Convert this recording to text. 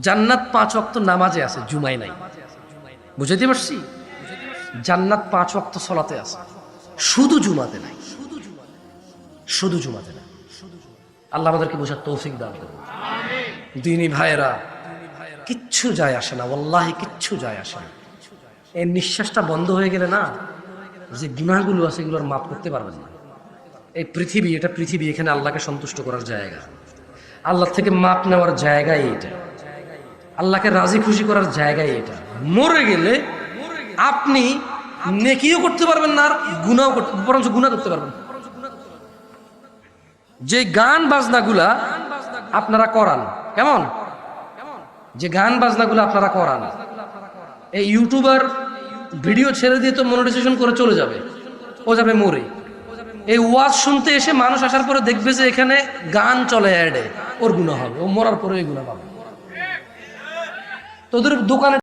জান্নাত পাঁচ অক্ত নামাজে আছে জুমাই নাই। বুঝাইতে পারছি? জান্নাত পাঁচ অক্ত সলাতে আছে। শুধু জুমাতে নাই। শুধু জুমাতে নাই। আল্লাহ আমাদেরকে বোঝার তৌফিক দান করুন। দিনী ভাইয়েরা, কিচ্ছু যায় আসে না ওল্লাহি কিচ্ছু যায় আসে না। এই নিঃশ্বাসটা বন্ধ হয়ে গেলে না, যে গুনাহগুলো আছে এগুলো আর মাফ করতে পারবেন না। এই পৃথিবী, এটা পৃথিবী, এখানে আল্লাহকে সন্তুষ্ট করার জায়গা। আল্লাহ থেকে মাপ নেওয়ার জায়গাই এটা আল্লাহকে রাজি খুশি করার জায়গায় এটা। মরে গেলে আপনি নেকিও করতে পারবেন না, আর গুনাও করতে বরঞ্চ গুণা করতে পারবেন যে গান বাজনাগুলা আপনারা করান, কেমন? যে গান বাজনাগুলো আপনারা করান, এই ইউটিউবার ভিডিও ছেড়ে দিয়ে তো মনিটাইজেশন করে চলে যাবে, ও যাবে মরে। এই ওয়াজ শুনতে এসে মানুষ আসার পরে দেখবে যে এখানে গান চলে অ্যাডে, ওর গুণা হবে, ও মরার পরে ওই গুণা পাবে। তোদের দোকানে